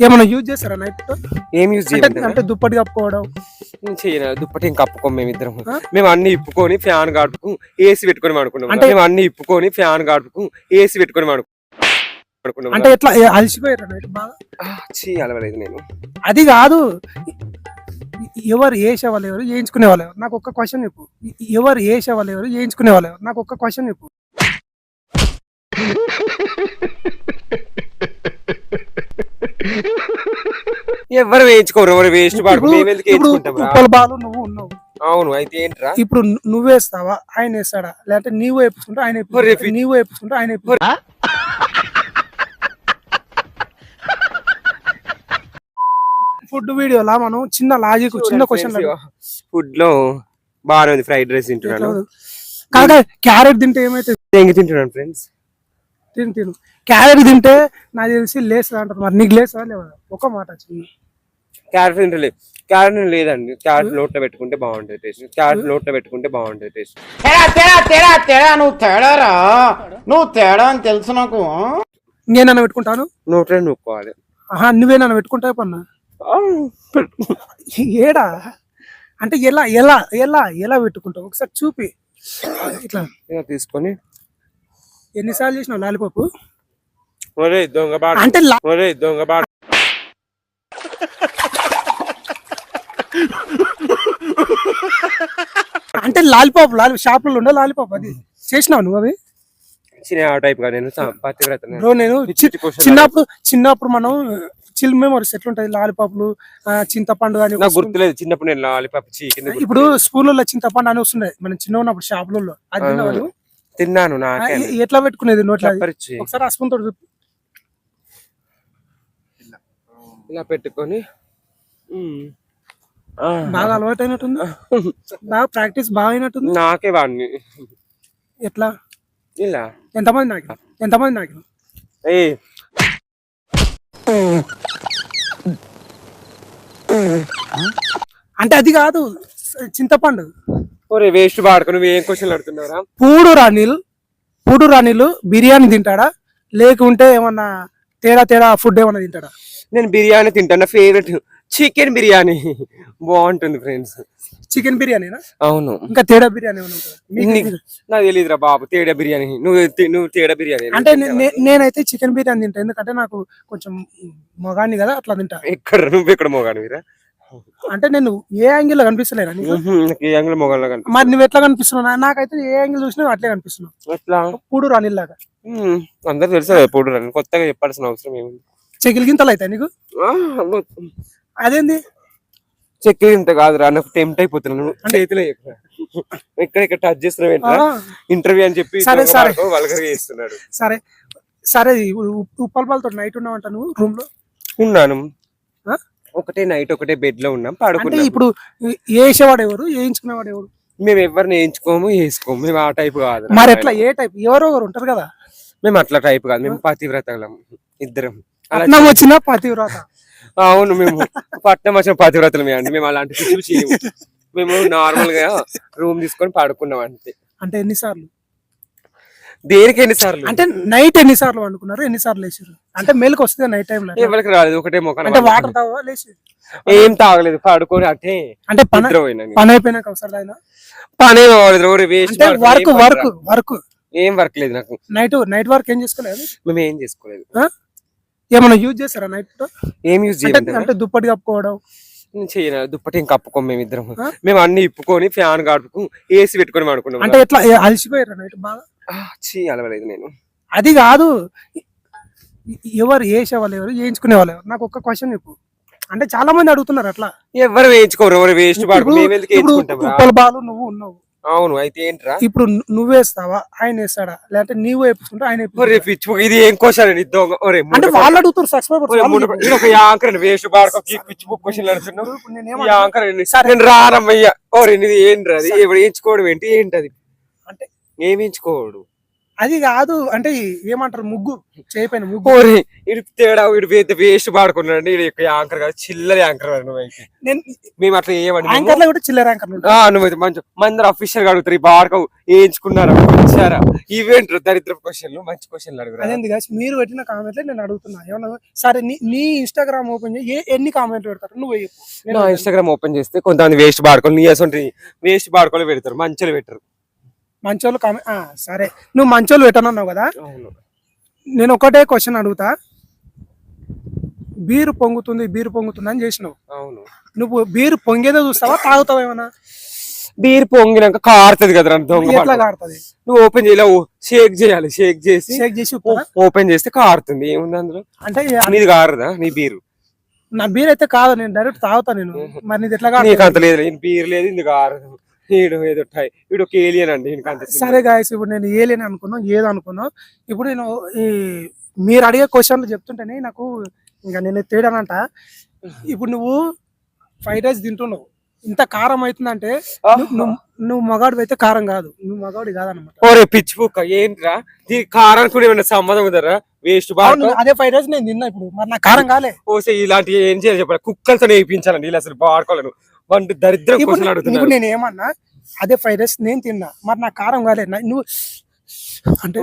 ఏమైనా యూజ్ చేస్తారా నైట్ ఏం యూజ్ అంటే చేయాలి అంటే దుప్పటి కప్పుకోవడం. చేయను దుప్పటి ఇంకా కప్పుకోం మేము ఇద్దరం? మేము అన్ని ఇప్పుకొని ఫ్యాన్ గాడుకు ఏసీ పెట్టుకొని పడుకున్నాం అంటే- మేము అన్ని ఇప్పుకొని ఫ్యాన్ గాడుకు ఏసీ పెట్టుకొని పడుకు- పడుకున్నాం అంటే ఎట్లా ఏ- అలసిపోయారా నైట్ బాగా? ఆ, చీ అలవలేదు నేను. అది కాదు ఎవరు వేసే వాళ్ళు ఎవరు చేయించుకునే వాళ్ళు ఎవరు? నాకు ఒక్క క్వశ్చన్ చెప్పు. ఎవరు వేసే వాళ్ళు ఎవరు చేయించుకునే వాళ్ళు ఎవరు? నాకు ఒక్క క్వశ్చన్ చెప్పు. ఎవరు వేయించుకోరు ఎవరు వేస్ట్ ఇప్పుడు బాలు నువ్వు ఉన్నావు. అవును అయితే ఏంట్రా? ఇప్పుడు ను- నువ్వు వేస్తావా? ఆయన వేస్తాడా? లేదంటే నీవు వేపించుకుంటా ఆయన? నీవు వేపించుకుంటా ఆయన? ఫుడ్ వీడియోలా మనం చిన్న లాజిక్ చిన్న క్వశ్చన్ ఫుడ్లో బాగానే ఉంది ఫ్రైడ్ రైస్ తింటున్నాను. కాగా క్యారెట్ తింటే ఏమైతే తింటున్నాను ఫ్రెండ్స్. తిను తిను. క్యారెట్ తింటే నాకు తెలిసి లేస్తుంది అంటారు. మరి నీకు లేసా లేవా ఒక మాట చిన్న క్యారెట్ తింటలేదు క్యారెట్ లేదండి. క్యారెట్ నోట్లో పెట్టుకుంటే బాగుంటుంది టేస్ట్. క్యారెట్ నోట్లో పెట్టుకుంటే బాగుంటుంది టేస్ట్. తేడా తేడా తేడా తేడా నువ్వు తేడారా? నువ్వు తేడా అని తెలుసు నాకు. నేనన్నా పెట్టుకుంటాను? నోట్లో నూక్కోవాలి. ఆహా నువ్వేనన్నా పెట్టుకుంటావు పన్నా? ఏడా? అంటే ఎలా ఎలా ఎలా ఎలా పెట్టుకుంటావు? ఒకసారి చూపి. ఇట్లా. తీసుకొని ఎన్నిసార్లు చేసినావు లాలిపప్పు? ఒరే దొంగ బాట. అంటే లా- ఒరే దొంగ బాట. అంటే లాలిపాప్ లాలి షాపులలో ఉండే లాలిపాప్ అది. చేసినావు నువ్వు అవి? చిన్న టైప్గా నేను పతివ్రత బ్రో నేను చి- పిచ్చి question చిన్నప్పుడు చిన్నప్పుడు మనం చిల్ మెమరీస్ ఎట్లుంటాయి? లాలిపాపులు ఆ, చింతపండు అని నాకు గుర్తులేదు చిన్నప్పుడు నేను లాలిపాప్. ఇప్పుడు స్కూల్లో చింతపండు అని వస్తుండే మనం చిన్న ఉన్నప్పుడు షాపులలో. అది తిన్నావా నువ్వు? తిన్నాను ఎ- ఎట్లా పెట్టుకునేది నోట్లో ఒకసారి ఇలా పెట్టుకొని. బాగా అలవాటు అయినట్టుంది బాగా ప్రాక్టీస్ బాగా అయినట్టుంది? నాకే వాడిని. ఎట్లా? ఇలా. ఎంతమంది నాకు? ఎంతమంది నాకు? ఏ. అంటే అది కాదు. చింతపండు. ఒరే వేస్ట్ వాడుకో నువ్వు ఏం క్వశ్చన్ అడుగుతున్నారా పూడు రాణిలు పూడు బిర్యానీ తింటాడా? లేకుంటే ఏమన్నా తేడా తేడా ఫుడ్ ఏమన్నా తింటాడా? నేను బిర్యానీ తింటాను నా ఫేవరెట్ చికెన్ బిర్యానీ. బాగుంటుంది ఫ్రెండ్స్ చికెన్ బిర్యానీనా? అవును. ఇంకా తేడా బిర్యానీ నీకు- తెలియదురా బాబు తేడా బిర్యానీ. నువ్వు నువ్వు తేడా బిర్యానీ అంటే నేనైతే చికెన్ బిర్యానీ తింటా ఎందుకంటే నాకు కొంచెం మొగాన్ని కదా అట్లా తింటా. ఎక్కడ నువ్వు ఎక్కడ మోగాను మీరా అంటే నేను ఏ యాంగిల్లో కనిపిస్తలేనా ఏ యాంగిల్ మొగాల్లో కనిపి మరి నువ్వు ఎట్లా కనిపిస్తున్నావు? నా- నాకైతే ఏ యాంగిల్ చూసినా అట్లే కనిపిస్తున్నావు. ఎట్లా? పూడు రాణిల్లాగా ఉమ్, అందరు తెలుసు కదా నన్ను కొత్తగా చెప్పాల్సిన అవసరం ఏముంది? చెకిలి గింతలు అయితే నీకు. అదేంది? చక్కెర ఇంత కాదురా నాకు టెంప్ట్ అయిపోతున్నాను. చేతిలో ఎక్కువ. ఎక్కడ ఇక్కడ టచ్ చేస్తున్నావు ఆ, ఇంటర్వ్యూ అని చెప్పి సరే, సరే. చేస్తున్నాడు. సరే. సరే ఉప్పలపాలతో నైట్ ఉన్నావంట నువ్వు రూమ్లో? ఉన్నాను. ఆ? ఒకటే నైట్ ఒకటే బెడ్లో ఉన్నాం అంటే పడుకున్నాం. ఇప్పుడు వేసేవాడు ఎవరు? వేయించుకునేవాడు ఎవరు? మేము ఎవరిని వేయించుకోము వేసుకోము మేము ఆ టైప్ కాదు మరి ఎట్లా? ఏ టైప్ ఎవరో ఒకరు ఉంటారు కదా. మేము అట్లా టైప్ కాదు. మేము పతివ్రతలం ఇద్దరం. అలా వచ్చిన పతివ్రత. అవును మేము పట్నం వచ్చిన పతివ్రతలమే అండి. మేము అలాంటి పిచ్చి చేయము. మేము నార్మల్గా రూమ్ తీసుకొని పడుకున్నాం అంతే. అంటే ఎన్నిసార్లు? దేనికి ఎన్నిసార్లు? అంటే నైట్ ఎన్నిసార్లు వండుకున్నారు? ఎన్నిసార్లు లేచారు అంటే మేలుకు వస్తుంది నైట్ టైం ఎవరికి రాలేదు ఒకటే అంటే వాటర్ తావా లేచి ఏం తాగలేదు పడుకొని అట్టే అంటే పని. పని అయిపోయినాక ఒకసారి ఆయన పనే వేస్ట్ అంటే వర్క్ వర్క్ వర్క్. ఏం వర్క్ లేదు నాకు. నైట్ నైట్ వర్క్ ఏం చేసుకోలేదు? మేము ఏం చేసుకోలేదు. ఏమైనా యూజ్ చేస్తారా నైట్ ఏం యూజ్ అంటే చేయాలి అంటే దుప్పటి కప్పుకోవడం? చేయను దుప్పటి ఇంకా కప్పుకోం మేము ఇద్దరం? మేము అన్ని ఇప్పుకొని ఫ్యాన్ గాడుకు ఏసీ పెట్టుకొని పడుకున్నాం అంటే ఎట్లా అలసిపోయారా నైట్ బాగా? చీ అలవలేదు నేను. అది కాదు. ఎవరు వేసే వాళ్ళు ఎవరు? చేయించుకునే వాళ్ళు ఎవరు? నాకు ఒక్క క్వశ్చన్ చెప్పు. అంటే చాలా మంది అడుగుతున్నారు అట్లా. ఎవరు వేయించుకోరు ఎవరు వేస్ట్? ఉప్పల బాలు నువ్వు ఉన్నావు. అవును అయితే ఏంట్రా? ఇప్పుడు ను- నువ్వు వేస్తావా? ఆయన వేస్తాడా? లేదంటే నీవు వేపించుకుంటా ఆయన ఇది ఏం క్వశ్చన్ అండి అంటే వాళ్ళు అడుగుతారు యాంకర్ వేస్ట్ పాడుకో పిచ్చి బుక్ క్వశ్చన్ అడుగుతున్నావు. ఈ యాంకర్ ఏంటి? నేను రానమ్మయ్య. ఓరే ఇది ఏంటి అది? ఎవరు వేయించుకోవడం ఏంటి? ఏంటది? అంటే ఏం వేయించుకోడు అది కాదు అంటే ఏమంటారు ముగ్గు చేయిపోయిన ముగ్గు. ఇడు తేడా ఇడు వేస్ట్ పాడుకున్నాడు. ఇడు యాంకర్ కాదు చిల్లర యాంకర్ నేను మేము అట్లా ఏమని యాంకర్లో కూడా చిల్లర యాంకర్ ఆ నువ్వైతే మంచి మంది అఫీషియల్గా అడుగుతారు ఈ బాడకవు వేయించుకున్నారా వచ్చారా ఇవేంటి దరిద్ర క్వశ్చన్లు మంచి క్వశ్చన్లు అదేంది guys, మీరు పెట్టిన కామెంట్లే నేను అడుగుతున్నా. ఏమన్నా సరే నీ ఇన్స్టాగ్రామ్ ఓపెన్ చేయి ఏ ఎన్ని కామెంట్లు పెడతారు? నువ్వు నా ఇన్స్టాగ్రామ్ ఓపెన్ చేస్తే కొంతమంది వేస్ట్ పాడుకోవాలి నీ అసలు వేస్ట్ పాడుకోవాలి పెడతారు మంచిగా పెట్టరు. మంచోళ్ళు కామెంట్ సరే. నువ్వు మంచోళ్ళు పెట్టనన్నావు కదా? అవును. నేను ఒకటే క్వశ్చన్ అడుగుతా. బీరు పొంగుతుంది బీరు పొంగుతుంది అని చేసినావు. అవును. నువ్వు బీరు పొంగేదో చూస్తావా తాగుతావా ఏమన్నా? బీర్ పొంగినాక కారుతుంది కదరా దొంగ ఎట్లా. కాడుతుంది నువ్వు ఓపెన్ చేయలే షేక్ చేయాలి షేక్ చేసి షేక్ చేసి? ఓపెన్ చేస్తే కారుతుంది. ఏముంది అందులో? అంటే నీది కారుదా నీ బీరు? నా బీర్ అయితే కాదు నేను డైరెక్ట్ తాగుతా నేను. మరి నీది ఎట్లా నీకు కాదు అంత లేదు బీర్ లేదు ఇది కారదు ఈడు ఏదో ఈడు ఒక ఏలియన్ అండి సరే గాయస్ ఇప్పుడు నేను ఏలేని అనుకున్నాం ఏదో అనుకున్నాం ఇప్పుడు నేను ఈ మీరు అడిగే క్వశ్చన్లు చెప్తుంటేనే నాకు ఇంకా నేను తేడానంట. ఇప్పుడు నువ్వు ఫ్రైడ్ రైస్ తింటున్నావు. ఇంత కారం అవుతుందంటే నువ్వు- నువ్వు మగాడు అయితే కారం కాదు. నువ్వు మగాడు కాదనమాట ఓరే పిచ్చి కుక్క ఏంట్రా? దీని కారానికి కూడా ఏమైనా సంబంధం ఉందరా? వేస్ట్ బాగా అదే ఫ్రైడ్ రైస్ నేను తిన్నా ఇప్పుడు. మరి నాకు కారం కాలే. పోసే ఇలాంటి ఏం చేయాలి చెప్పాలి కుక్కలతో నేర్పించాలండి ఇలా అసలు బాడుకోలేను వంటి దరిద్రం క్వశ్చన్ నేను ఏమన్నా అదే ఫ్రైడ్ రైస్ నేను తిన్నా మరి నాకు కారం కాలే నా- నువ్వు అంటే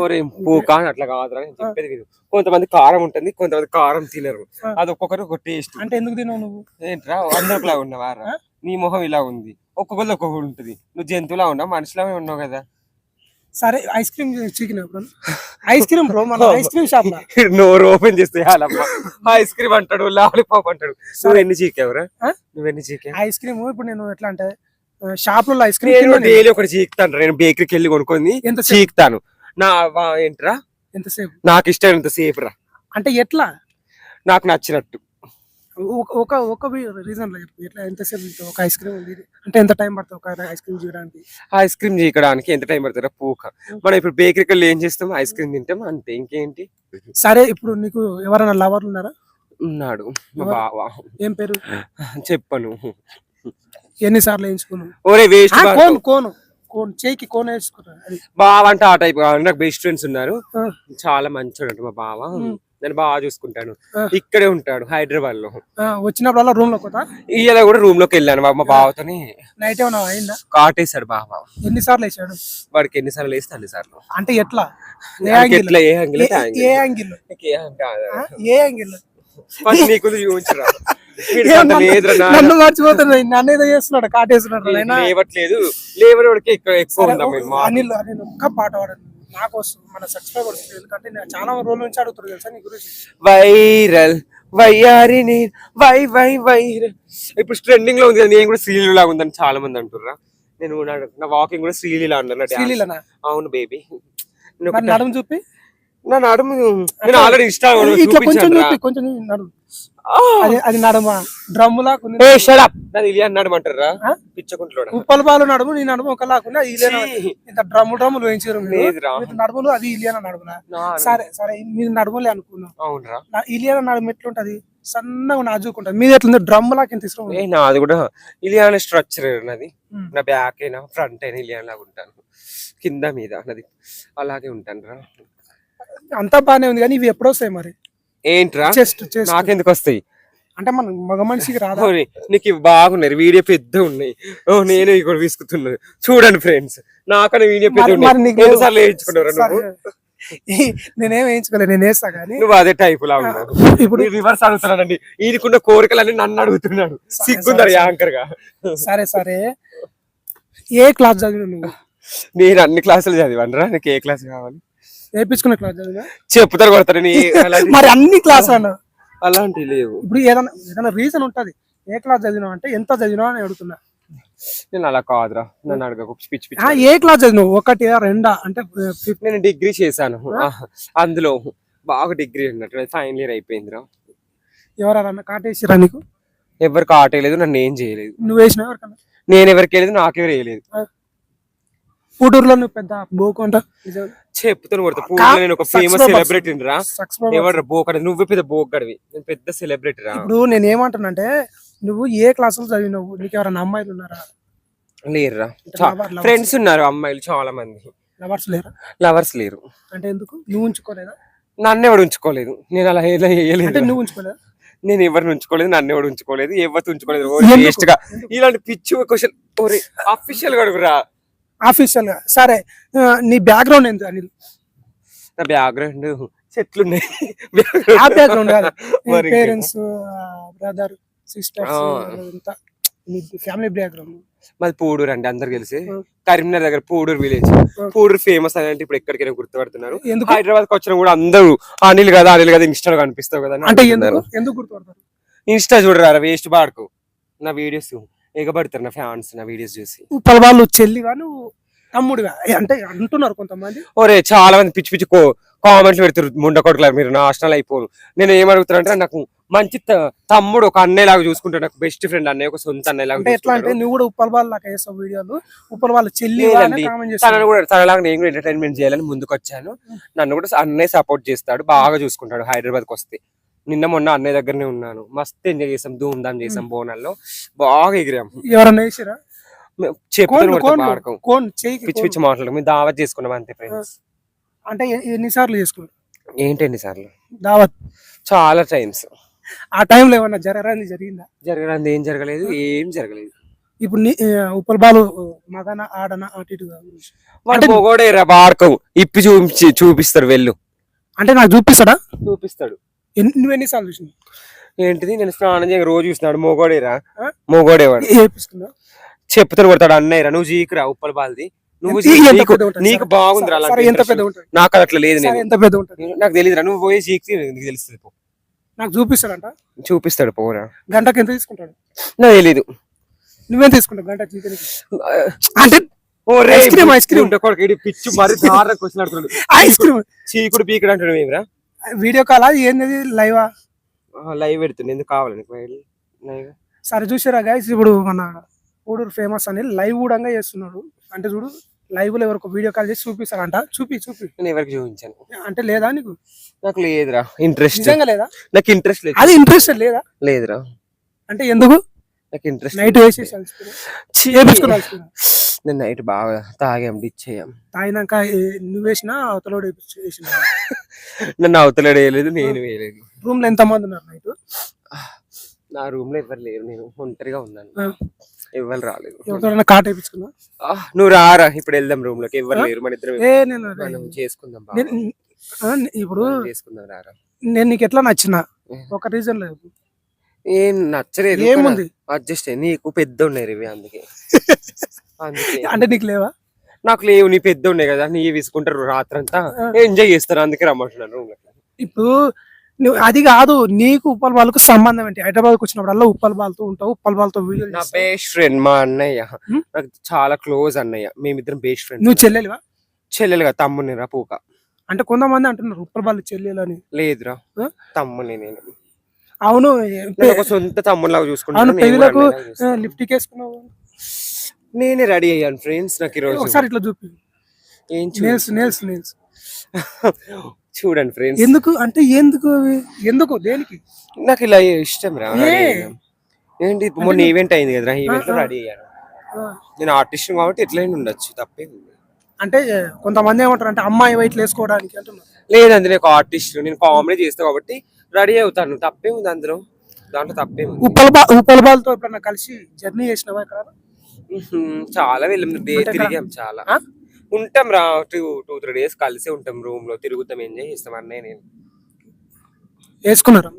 అని అట్లా కాదురా నేను చెప్పేది. కొంతమంది కారం ఉంటుంది కొంతమంది కారం తినరు. అది ఒక్కొక్కరు ఒక టేస్ట్ అంటే ఎందుకు తిన్నావు నువ్వు? ఏంట్రా అందరిలా ఉన్నవారా? నీ మొహం ఇలా ఉంది ఒక్కొక్కరు ఒక్కొక్కరు ఉంటుంది. నువ్వు జంతువులా ఉన్నావు మనిషిలా ఉన్నావు కదా. సరే ice cream chicken ice cream bro మన ఐస్ క్రీమ్ షాప్ నోరు ఓపెన్ చేస్తే ఐస్ క్రీమ్ అంటాడు లాలీపాప్ అంటాడు. నువ్వు ఎన్ని చీకావురా ఆ? నువ్వు ఎన్ని చీకా ఐస్ క్రీమ్ ఇప్పుడు నేను ఎట్లా అంటే షాప్లో ఐస్ క్రీమ్ డైలీ ఒకటి చీకుతాను నేను బేకరీకి వెళ్ళి కొనుక్కొని ఎంత? చీకుతాను. నా ఏంట్రా? ఎంతసేపు నాకు ఇష్టమైనంత సేపు రా. అంటే ఎట్లా? నాకు నచ్చినట్టు. ఒక- ఒక ఒక రీజన్లో చెప్పు. ఎట్లా ఎంతసేపు? ఒక ఐస్ క్రీమ్ ఉంది అంటే ఎంత టైం పడుతుంది ఒక ఐస్ క్రీమ్ చేయడానికి? ఐస్ క్రీమ్ చీకడానికి ఎంత టైం పడుతుందా? పూక. మనం ఇప్పుడు బేకరీకి ఏం చేస్తాం? ఐస్ క్రీమ్ తింటాం. అంతే. ఇంకేంటి? సరే ఇప్పుడు నీకు ఎవరైనా లవర్లు ఉన్నారా? ఉన్నాడు? బావ. ఏం పేరు? చెప్పను. ఎన్నిసార్లు వేయించుకున్నావు? ఓరే వేస్ట్ కోన్ కోను. కోన్. చేయికి కోన్ వేసుకున్నా అది. బావ అంటే ఆ టైప్ నాకు బెస్ట్ ఫ్రెండ్స్ ఉన్నారు. చాలా మంచోడు మా బావ. నేను బాగా చూసుకుంటాను. ఇక్కడే ఉంటాడు హైదరాబాద్లో ఆ, వచ్చినప్పుడల్లా రూమ్లో ఇయ్యాల కూడా రూమ్లోకి వెళ్ళాను మా- బావతోని. నైట్ ఏమైనా అయిందా? కాటేశాడు బావ. ఎన్నిసార్లు వేసాడు వాడికి ఎన్నిసార్లు వేస్తే అన్నిసార్లు అంటే ఎట్లా? ఎట్లా? ఏ యాంగిల్? ఏ యాంగిల్. ఏ యాంగిల్? నీకు చూపించరా. నన్ను- మర్చిపోతున్నాడు నన్ను. ఏదో చేస్తున్నాడు కాటేస్తున్నాడు. లేవట్లేదు. లేవని వాడికి ఎక్కువ మాట. అనిల్ అనిల్ ఒక్క పాట పాడండి. నాకు మన సబ్స్క్రైబర్స్ ఎందుకంటే నేను చాలా రోజుల నుంచి అడుగుతారు తెలుసా నీ గురించి? వైరల్ నేను వై వై వైరల్. ఇప్పుడు ట్రెండింగ్లో ఉంది నేను కూడా శ్రీలీల లాగా ఉందని చాలా మంది అంటుర్రా. నేను నా- నా వాకింగ్ కూడా శ్రీలీల అన్నా నా dance. శ్రీలీలనా? అవును బేబీ నడుము చూపి. నా నడుము నేను ఆల్రెడీ ఇన్స్టా ఇట్లా కొంచెం చూపించాను చూపి కొంచెం నడుము. అది అది నడుమా ఏ షడప్ నాది ఇలియా నడుము అంటారా ఉప్పల నడుము నీ నడుము ఒకలాకుండా ఇలియన ఛీ. ఇంత డ్రమ్ము డ్రమ్ములు వేయించారు నడుములు అది ఇలియన నడుమునా? సరే సరే మీరు నడుములే అనుకున్నాం. అవునరా. ఇలియన నడుము ఎట్లుంటది? సన్నగా నాజుకుంటది. మీది ఎట్లుంది? డ్రమ్ లాగా ఇష్టం ఏ నాది కూడా ఇలియాన స్ట్రక్చర్ నాది. నా బ్యాక్ అయినా ఫ్రంట్ అయినా ఇలియాన లాగా ఉంటాను. కింద మీద నాది. అలాగే ఉంటాను రా అంతా బానే ఉంది కానీ ఇవి ఎప్పుడు వస్తాయి మరి. ఏంట్రా? చెస్ట్ చెస్ట్ నాకెందుకు వస్తాయి? అంటే మన మగ మనిషికి రాదా? నీకు ఇవి బాగున్నాయి వీడియో పెద్ద ఉన్నాయి. ఓ నేను ఇక్కడ విసుకుతున్నాను చూడండి ఫ్రెండ్స్ నాకన్నా వీడియో పెద్ద మరి- మరి నీకు ఉన్నాయి ఎన్నిసార్లు వేయించుకున్నారా నువ్వు. నేనేం వేయించుకోలేదు నేను వేస్తా కానీ. నువ్వు అదే టైప్ లా ఉన్నావు. ఇప్పుడు రివర్స్ అడుగుతున్నానండి ఈయనకున్న కోరికలన్నీ నన్ను అడుగుతున్నాడు. సిగ్గుందరు యాంకర్గా సరే సరే. ఏ క్లాస్ చదివి నువ్వు? నేను అన్ని క్లాసులు చదివాను నీకు ఏ క్లాస్ కావాలి? వేపించుకున్న క్లాస్ చెప్తారు కొడతారు మరి అన్ని క్లాస్ అన్న అలాంటివి లేవు. ఇప్పుడు ఏదైనా ఏదైనా రీజన్ ఉంటది. ఏ క్లాస్ చదివినావు అంటే ఎంత చదివినావు అని అడుగుతున్నా. నేను అలా కాదురా. నన్ను అడగకు పిచ్చి పిచ్చి ఏ క్లాస్ చదివినావు? ఒకటి రెండా? అంటే నేను డిగ్రీ చేశాను. అందులో బాగా డిగ్రీ ఉన్నట్టు. ఫైనల్ ఇయర్ అయిపోయిందిరా. ఎవరన్నా కాటేసిరా నీకు? ఎవరికి ఆటేయలేదు నన్ను ఏం చేయలేదు. నువ్వు వేసినావు ఎవరికన్నా? నేను ఎవరికి వెళ్ళలేదు నాకెవరు వేయలేదు. పూటూరులో నువ్వు పెద్ద బోకుంటా చెప్తాను కొడతా. పూర్తిగా నేను ఒక ఫేమస్. సెలబ్రిటీ రా. ఎవరు బోకడ? నువ్వే పెద్ద బోకడివి నేను పెద్ద సెలబ్రిటీ రా. ఇప్పుడు నేను ఏమంటున్నానంటే నువ్వు ఏ క్లాసులు చదివినావు? నీకు ఎవరైనా అమ్మాయిలు ఉన్నారా? లేరురా. ఫ్రెండ్స్ ఉన్నారు అమ్మాయిలు చాలా మంది. లవర్స్ లేరా? లవర్స్ లేరు. అంటే ఎందుకు? నువ్వు ఉంచుకోలేదా? నన్ను ఎవడు ఉంచుకోలేదు. నేను అలా ఎలా అంటే చేయలేదు నువ్వు ఉంచుకోలేదా? నేను ఎవరిని ఉంచుకోలేదు నన్ను ఎవడు ఉంచుకోలేదు ఎవరిని ఉంచుకోలేదు. ఎందుకు? వేస్ట్గా. ఇలాంటి పిచ్చి క్వశ్చన్ ఓరే అఫీషియల్గా అడుగురా ఆఫీషియల్గా సరే నీ బ్యాక్గ్రౌండ్ ఎంత అనిల్? నా బ్యాక్గ్రౌండ్ చెట్లున్నాయి. ఆ బ్యాక్గ్రౌండ్ కాదు? పేరెంట్స్ బ్రదర్ నీ ఫ్యామిలీ బ్యాక్గ్రౌండ్ మాది పూడూరు అండి అందరు తెలిసి ఆ. కరీంనగర్ దగ్గర పూడూరు విలేజ్. పూడూరు ఫేమస్ అని అంటే ఇప్పుడు ఎక్కడికైనా గుర్తుపడుతున్నారు. ఎందుకు? హైదరాబాద్కి వచ్చిన కూడా అందరూ అనిల్ కదా అనిల్ కదా ఇన్స్టా కనిపిస్తావు కదా అంటే ఎందుకు? గుర్తుపడతారు? ఇన్స్టా చూడరా వేస్ట్ బాడుకు. నా వీడియోస్ ఎగబడతారు నా ఫ్యాన్స్ నా వీడియోస్ చూసి. ఉప్పల వాళ్ళు చెల్లిగా నువ్వు అంటే అంటున్నారు కొంతమంది. ఒరే చాలా మంది పిచ్చి పిచ్చి కామెంట్లు పెడతారు ముండ కొడుకులారు మీరు నాశనాలు అయిపోరు. నేను ఏమడుగుతాను అంటే నాకు మంచి తమ్ముడు ఒక అన్నయ్య లాగా చూసుకుంటాడు. నాకు బెస్ట్ ఫ్రెండ్ అన్నయ్య ఒక సొంత అన్నయ్య లాగా ఎట్లా అంటే. నువ్వు కూడా ఉప్పల వాళ్ళ లాగా వేసావు వీడియోలు. ఉప్పల వాళ్ళ చెల్లి తనను కూడా తనలాగా నేను కూడా ఎంటర్టైన్మెంట్ చేయాలని ముందుకు వచ్చాను నన్ను కూడా అన్నయ్య సపోర్ట్ చేస్తాడు బాగా చూసుకుంటాడు హైదరాబాద్కి వస్తే. నిన్న మొన్న అన్నయ్య దగ్గరనే ఉన్నాను. మస్తు ఎంజాయ్ చేసాం ధూమ్ ధామ్ చేసాం బోనాల్లో. బాగా ఎగిరాం. ఎవరన్నా వేసిరా? పిచ్చి పిచ్చి మాట్లాడకు మేము దావత్ చేసుకున్నాం అంతే ఫ్రెండ్స్ అంటే ఎన్నిసార్లు చేసుకున్నారు? ఏంటండి సార్లు? దావత్. చాలా టైమ్స్ ఆ టైంలో ఏమన్నా జరగరాని జరిగిందా? జరగడానికి ఏం జరగలేదు ఏం జరగలేదు. ఇప్పుడు ఉప్పల బాలు మగన ఆడన అటు గురించి. వాడు అంటే- మొగోడేరా బాడకం. ఇప్పి చూపించి చూపిస్తారు వెళ్ళు. అంటే నాకు చూపిస్తాడా? చూపిస్తాడు. ఎన్ని- నువ్వు ఎన్నిసార్లు చూసినావు? ఏంటిది? నేను స్నానం చేయ రోజు చూస్తున్నాడు మొగోడేరా? మొగోడేవాడు. ఏపిస్తున్నావు చెప్తాను కొడతాడు. అన్నయ్యరా నువ్వు జీకురా ఉప్పల బాల్ది. నువ్వు నీకు- ఉంటుంది నీకు. బాగుందిరా అది అట్లా లేదు నేను. ఎంత పెద్ద ఉంటుంది నాకు తెలియదురా నువ్వు పోయి చీకి నీకు తెలుస్తుంది పో. నాకు చూపిస్తాడంట? చూపిస్తాడు పోరా. గంటకి ఎంత తీసుకుంటాడు? నాకు తెలీదు. నువ్వేం తీసుకుంటావు గంట అంటే cream. గుండె కొడుకు, ఈడు పిచ్చి మరి ఐస్ క్రీమ్. చీకుడు పీకుడు అంటాడు ఏమిరా? Video call? ఏంది లైవా లైవ్ పెడుతుంది ఎందుకు కావాలి నీకు లైవ్ సరే చూసారా గైస్ ఇప్పుడు మన ఊడూరు ఫేమస్ అని లైవ్ కూడా చేస్తున్నాడు. అంటే చూడు లైవ్లో ఎవరికి వీడియో కాల్ చేసి చూపిస్తారంట చూపి చూపి. నేను ఎవరికి చూపించాను. అంటే లేదా నీకు? నాకు లేదురా. ఇంట్రెస్ట్ నిజంగా లేదా? నాకు ఇంట్రెస్ట్ లేదు. అది ఇంట్రెస్ట్ లేదా? లేదురా. అంటే ఎందుకు? నాకు ఇంట్రెస్ట్ నైట్ వేసేసి. నేను నైట్ బాగా తాగాం డిచ్ తాగినాక నువ్వు వేసినా అవతలోడు వేసిన నన్ను అవతలడు వేయలేదు నేను వేయలేదు. రూమ్లో ఎంత మంది ఉన్నారు నైట్? నా రూమ్లో ఎవరు లేరు నేను ఒంటరిగా ఉన్నాను. ఎవరు రాలేదు. కాట్ వేపించుకున్నా ఆ, నువ్వు రారా ఇప్పుడు వెళ్దాం రూమ్లోకి ఎవరు లేరు మన ఇద్దరం చేసుకుందాం ఇప్పుడు చేసుకుందాం రారా. నేను నీకు ఎట్లా నచ్చిన ఒక రీజన్ లేదు ఏం నచ్చలేదు ఏముంది? అడ్జస్ట్ నీకు పెద్ద ఉన్నాయి అందుకే అందుకే. అంటే నీకు లేవా? నాకు లేవు నీ పెద్ద ఉన్నాయి కదా నీ విసుకుంటారు రాత్రంతా. ఎంజాయ్ చేస్తారు అందుకే రమ్మంటున్నాను ఇప్పుడు నువ్వు అది కాదు నీకు ఉప్పల్ బాల్కు సంబంధం ఏంటి? హైదరాబాద్కి వచ్చినప్పుడల్లా ఉప్పల్ బాల్తో ఉంటావు ఉప్పల్ బాల్తో వీడియో నా బెస్ట్ ఫ్రెండ్ మా అన్నయ్య? నాకు చాలా క్లోజ్ అన్నయ్య. మేమిద్దరం బెస్ట్ ఫ్రెండ్ నువ్వు చెల్లెలివా? చెల్లెలుగా తమ్ముని రా పూక. అంటే కొంతమంది అంటున్నారు ఉప్పల్ బాల్ చెల్లెలు అని లేదురా? తమ్ముని నేను. అవును సొంత తమ్ముని లాగా చూసుకుంటాను. లిఫ్ట్ వేసుకున్నావు నేనే రెడీ అయ్యాను ఫ్రెండ్స్ నాకు ఈరోజు. ఒకసారి ఇట్లా చూపి. ఏం నేల్స్ నేల్స్ నేల్స్. చూడండి ఫ్రెండ్స్. ఎందుకు? అంటే ఎందుకు అవి? ఎందుకు? దేనికి? నాకు ఇలా ఇష్టం రా. ఏంటి? మొన్న ఈవెంట్ అయింది కదా ఈవెంట్లో. రెడీ అయ్యాను. నేను ఆర్టిస్ట్ కాబట్టి ఎట్లయినా ఉండొచ్చు తప్పే అంటే కొంతమంది ఏమంటారు అంటే అమ్మాయి వైట్లు వేసుకోవడానికి అంటున్నారు. లేదండి నేను ఆర్టిస్ట్ నేను కామెడీ చేస్తా కాబట్టి రెడీ అవుతాను తప్పే ఉంది అందులో. దాంట్లో తప్పే ఉంది. ఉప్పల్ ఉప్పల్ బాల్తో ఎప్పుడన్నా కలిసి జర్నీ చేసినావా ఇక్కడ చాలా వెళ్ళాం. తిరిగాం చాలా? ఉంటాం రా టూ టూ త్రీ డేస్ కలిసే ఉంటాం రూమ్లో తిరుగుతాం ఎంజాయ్ చేస్తాం అన్నయ్య నేను. వేసుకున్నారు?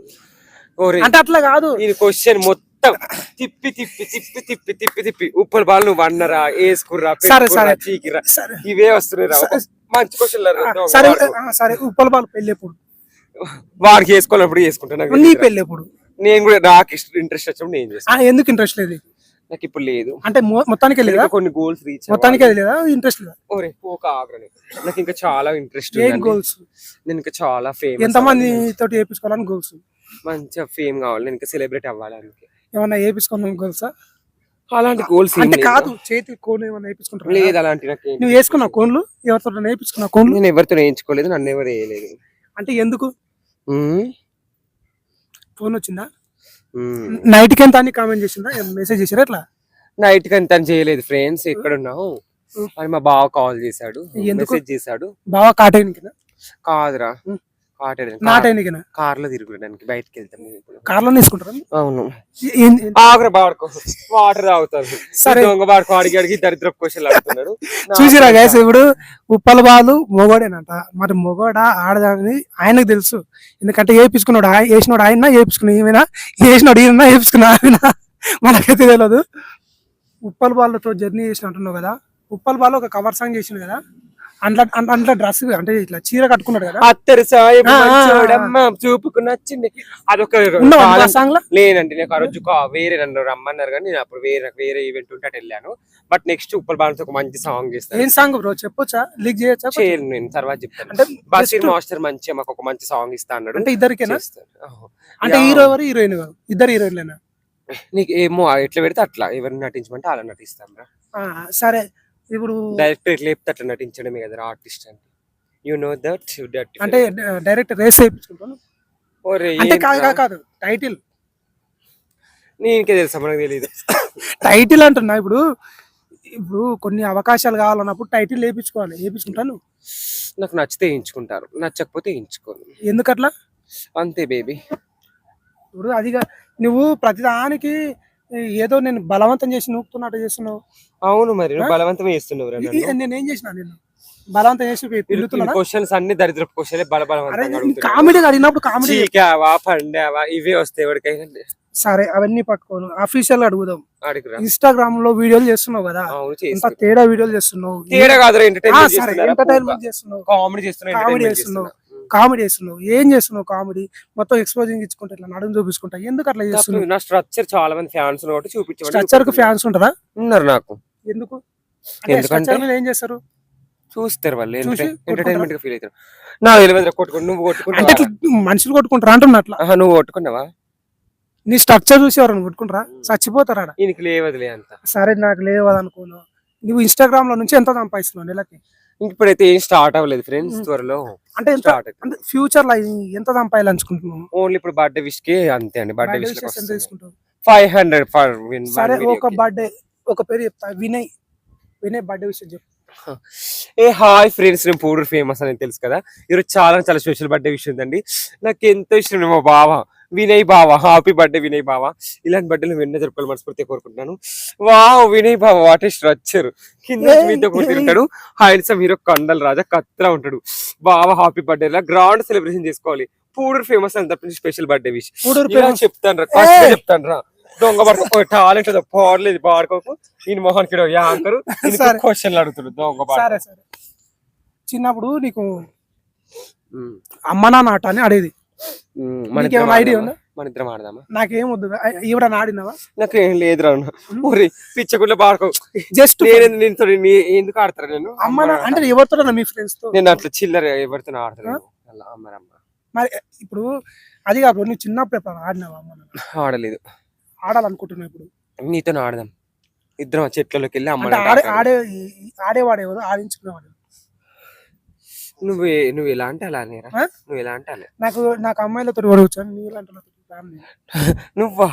అంటే అట్లా కాదు. ఈ క్వశ్చన్ మొత్తం. తిప్పి తిప్పి తిప్పి తిప్పి తిప్పి తిప్పి. ఉప్పల బాల్ నువ్వు వన్నరా వేసుకుర్రా సరే. చీకిరా ఇవే వస్తున్నాయి రా. మంచి క్వశ్చన్ సరే ఉప్పల్ బాల్ పెళ్ళి ఎప్పుడు వాడికి వేసుకోవాలప్పుడు వేసుకుంటా నాకు నీ తెలియదురా. పెళ్ళి ఎప్పుడు నేను కూడా నాకు ఇంట్రెస్ట్ వచ్చినప్పుడు నేను చేస్తాను ఎందుకు ఇంట్రెస్ట్ లేదు? నాకు ఇప్పుడు లేదు. అంటే మొత్తానికి లేదా? కొన్ని గోల్స్ రీచ్ మొత్తానికి లేదా? ఇంట్రెస్ట్ లేదా? ఓరే పోక ఆగ్రని. నాకు ఇంకా చాలా ఇంట్రెస్ట్ ఏం గోల్స్ నేను ఇంకా చాలా ఫేమస్ ఎంతమంది తోటి వేపించుకోవాలని గోల్స్ మంచిగా ఫేమ్ కావాలి. నేను ఇంకా సెలబ్రేట్ అవ్వాలి అందుకే. ఏమన్నా వేపించుకోవాలని గోల్సా అలాంటి గోల్స్ అంటే కాదు చేతి కోన్ ఏమన్నా వేపించుకుంటారు లేదు అలాంటి నాకు నువ్వు వేసుకున్నావు కోన్లు? ఎవరితో వేపించుకున్నావు కోన్లు? నేను ఎవరితో వేయించుకోలేదు నన్ను ఎవరు వేయలేదు. అంటే ఎందుకు. ఫోన్ వచ్చిందా. నైట్కి అని కామెంట్ చేసిందా? మెసేజ్ చేసిరా ఎట్లా నైట్కి అంత చేయలేదు ఫ్రెండ్స్ ఎక్కడ ఉన్నావు? అని మా బావ కాల్ చేశాడు? మెసేజ్ చేశాడు. బాగా కాటేనికినా కాదురా. ఉం. కాటేయడానికి. నాటేనికినా కార్లో తిరుగుడానికి బయటకి వెళ్తాం మేము ఇప్పుడు. కార్లో తీసుకుంటారా అవును. ఆగ్ర బాడుకో వాటర్ తాగుతారు. సరే. దొంగ బాడుకో అడిగి అడిగి దరిద్ర క్వశ్చన్లు అడుగుతున్నాడు చూసిరా గైస్ ఇప్పుడు ఉప్పల బాలు మొగోడేనంట. మరి మొగోడ ఆడదాని ఆయనకు తెలుసు. ఎందుకంటే ఏపించుకున్నాడు వేసినోడు ఆయన వేపించుకున్న ఈమెనా? వేసినోడు ఈయన వేపించుకున్న ఆయన మనకైతే తెలియదు ఉప్పల బాలతో జర్నీ చేసిన అంటున్నావు కదా. ఉప్పల బాలు ఒక కవర్ సాంగ్ చేసిండు కదా. అంట్లో- అంట్లో డ్రెస్ అంటే ఇట్లా చీర కట్టుకున్నాడు కదా? అత్తరు చూపుకు నచ్చింది. అదొక సాంగ్ లేనండి నాకు ఆ రోజు కా- వేరే నన్ను రమ్మన్నారు కానీ నేను అప్పుడు వేరే వేరే ఈవెంట్ ఉంటే అటు వెళ్ళాను. బట్ నెక్స్ట్ ఉప్పల్ బాణతో ఒక మంచి సాంగ్ చేస్తాను. ఏం సాంగ్ బ్రో చెప్పొచ్చా? లీక్ చేయొచ్చా? చేయను నేను తర్వాత చెప్తాను. అంటే బసీర్ మాస్టర్ మంచిగా మాకు ఒక మంచి సాంగ్ ఇస్తా అన్నాడు. అంటే ఇద్దరికేనా. అంటే. హీరో ఎవరు? హీరోయిన్ ఇద్దరు హీరోయిన్లేనా? నీకు ఏమో ఎట్లా పెడితే అట్లా. ఎవరిని నటించమంటే అలా నటిస్తాం సరే. ఇప్పుడు డైరెక్ట్ అట్లా నటించడమే కదా ఆర్టిస్ట్ అంటే. యు నో దట్ దట్ అంటే డైరెక్ట్ రేస్ అంటే ఏం కాదు? కాదు, కాదు టైటిల్. నీకే తెలుసా మనకు తెలియదు టైటిల్ అంటున్నా ఇప్పుడు ఇప్పుడు కొన్ని అవకాశాలు కావాలన్నప్పుడు టైటిల్ వేయించుకోవాలి వేయించుకుంటాను నాకు నచ్చితే వేయించుకుంటారు నచ్చకపోతే వేయించుకోను. ఎందుకట్లా? అంతే బేబీ ఇప్పుడు అదిగా నువ్వు ప్రతిదానికి ఏదో నేను బలవంతం చేసి నూపుతున్నట్టు చేస్తున్నావు. అవును మరి నువ్వు? బలవంతం చేస్తున్నావు నేను ఏం చేసిన నేను బలవంతం చేసి క్వశ్చన్స్ అన్ని దరిద్ర క్వశ్చన్. కామెడీ అడిగినప్పుడు కామెడీ చీకావా పండావా ఇవే వస్తాయి ఎవరికైనా. సరే అవన్నీ పట్టుకోను. అఫీషియల్ అడుగుదాం. ఇన్స్టాగ్రామ్లో వీడియోలు చేస్తున్నావు కదా? ఇంత తేడా వీడియోలు చేస్తున్నావు. తేడా కాదురా ఆ, ఎంటర్టైన్మెంట్ చేస్తున్నావు. కామెడీ చేస్తున్నా Comedy entertainment చేస్తున్నావు. కామెడీ చేస్తున్నావు ఏం చేస్తున్నావు కామెడీ? మొత్తం ఎక్స్పోజింగ్ ఇచ్చుకుంటా ఇట్లా నడుము చూపించుకుంటా? ఎందుకు అట్లా. చేస్తున్నావు? నా స్ట్రక్చర్ చాలా మంది ఫ్యాన్స్ కాబట్టి స్ట్రక్చర్కు ఫ్యాన్స్ ఉంటుందా ఉన్నారు నాకు. ఎందుకు? ఎందుకంటే ఏం చేస్తారు? చూస్తారు వాళ్ళు ఎంటర్టైన్మెంట్గా ఫీల్ అవుతారు నా తెలియదు కొట్టుకుని నువ్వు ఇట్లా మనుషులు కొట్టుకుంటారా అంటున్నా అట్లా? నువ్వు కొట్టుకున్నావా నీ స్ట్రక్చర్ చూసి ఎవరైనా కొట్టుకుంటారా? చచ్చిపోతారా. ఈయనకి లేవదులే అంత. సరే నాకు లేవదు అనుకోను నువ్వు ఇన్స్టాగ్రామ్లో నుంచి ఎంత సంపాదిస్తున్నావు నెలకి? ఇప్పుడైతే ఏం స్టార్ట్ అవ్వలేదు ఫ్రెండ్స్. త్వరలో అంటే ఎంత స్టార్ట్ అంటే ఫ్యూచర్లో ఎంత సంపాదించుకుంటున్నావు ఓన్లీ ఇప్పుడు బర్త్డే విష్కి అంతే అండి birthday wish five hundred for win సరే ఒక బర్త్డే ఒక పేరు చెప్తా వినయ్ వినయ్ బర్త్డే విషయం చెప్పు. ఏ హాయ్ ఫ్రెండ్స్ నేను పూడూరు ఫేమస్ అని తెలుసు కదా? ఈరోజు చాలా చాలా స్పెషల్ బర్త్డే విషయం ఉందండి. నాకు ఎంతో ఇష్టం మా బావ. వినయ్ బావ హ్యాపీ బర్త్డే వినయ్ బావ ఇలాంటి బర్త్డేలు వెన్న జరుపుకోవాలి మనస్ఫూర్తిగా కోరుకుంటున్నాను వావ్ వినయ్ బావ వాట్ స్ట్రక్చర్ కింద మీతో. తింటాడు హ్యాండ్సమ్ హీరో కండల్ రాజా కత్రా ఉంటాడు బావ హ్యాపీ బర్త్డే లా గ్రాండ్ సెలబ్రేషన్ చేసుకోవాలి పూడూరు ఫేమస్ అని తప్ప స్పెషల్ బర్త్డే విష్ ఇలా. చెప్తాను రా. చెప్తాను రా దొంగ పడుకో టాలెంట్ పాడలేదు పాడుకోకు ఈయన మోహన్ కిడో యాంకరు. క్వశ్చన్లు అడుగుతాడు దొంగ. సరే చిన్నప్పుడు నీకు. అమ్మ నాన్న ఆట అని అడేది ఉమ్, మన నీకేమైనా ఇద్దరం idea ఆడదామా? ఉందా? మన ఇద్దరం ఆడదామా? నాకేం వద్దు ఈవిడ ఆడినావా? నాకు ఏం లేదురా ఊరి పిచ్చగుళ్ళ పాడుకో. జస్ట్ నేను ఎందుకు ఆడతారా నేను? అమ్మ అంటే ఎవరితో మీ ఫ్రెండ్స్తో నేను అట్లా చిల్లర ఎవరితో ఆడతాను. అలా అమ్మరమ్మ. మరి ఇప్పుడు అది కాదు నువ్వు చిన్నప్పుడు ఎప్పుడు ఆడినావా అమ్మ? ఆడలేదు. ఆడాలనుకుంటున్నావు ఇప్పుడు? నీతో ఆడదాం. ఇద్దరం చెట్లలోకి వెళ్ళి అమ్మ ఆడే. ఆడే ఆడేవాడు ఎవరు ఆడించుకునేవాడు నువ్వు నువ్వు ఎలా అంటే అలా నేరా? నువ్వు ఎలా అంటే అలా? నాకు నాకు అమ్మాయిలతో నీళ్ళంటే నాకు ఫ్యామిలీ నువ్వా?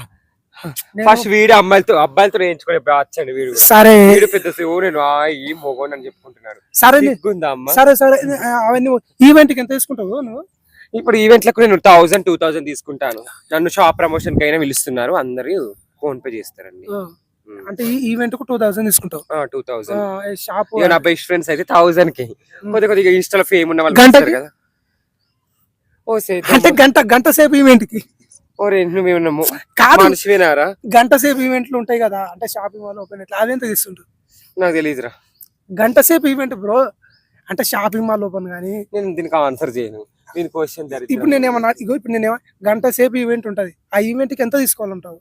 ఫస్ట్ వీడు అమ్మాయిలతో అబ్బాయిలతో వేయించుకునే బ్యాచ్ వీడు. సరే. వీడు పెద్ద శివు నేను ఈ మొగోని అని చెప్పుకుంటున్నాడు. సరే నీ- అమ్మ? సరే సరే. అవన్నీ ఈవెంట్కి ఎంత తీసుకుంటావు నువ్వు? ఇప్పుడు ఈవెంట్లకు నేను థౌసండ్ టూ థౌసండ్ తీసుకుంటాను. నన్ను షాప్ ప్రమోషన్ కైనా పిలుస్తున్నారు. అందరూ ఫోన్ పే చేస్తారండి అంటే ఈ ఈవెంట్కు టూ థౌసండ్ తీసుకుంటావు. Two thousand. షాప్ నా బెస్ట్ ఫ్రెండ్స్ అయితే థౌసండ్కి కొద్ది కొద్దిగా ఇన్స్టాలో ఫేమ్ ఉన్న వాళ్ళు గంటకి? కదా. ఓ అంటే గంట గంట సేపు ఈవెంట్కి ఓరే నువ్వేమన్నా మొ- కాదు. మనిషివేనారా? గంట సేపు ఈవెంట్లు ఉంటాయి కదా అంటే షాపింగ్ మాల్ ఓపెన్ ఇట్లా అదెంత తీసుకుంటారు నాకు తెలియదురా గంట సేపు ఈవెంట్ బ్రో అంటే షాపింగ్ మాల్ ఓపెన్ కానీ నేను దీనికి ఆన్సర్ చేయను. దీని క్వశ్చన్ ఇప్పుడు నేను ఏమన్నా ఇగో ఇప్పుడు నేను గంట సేపు ఈవెంట్ ఉంటది. ఆ ఈవెంట్కి ఎంత తీసుకోవాలంటావు?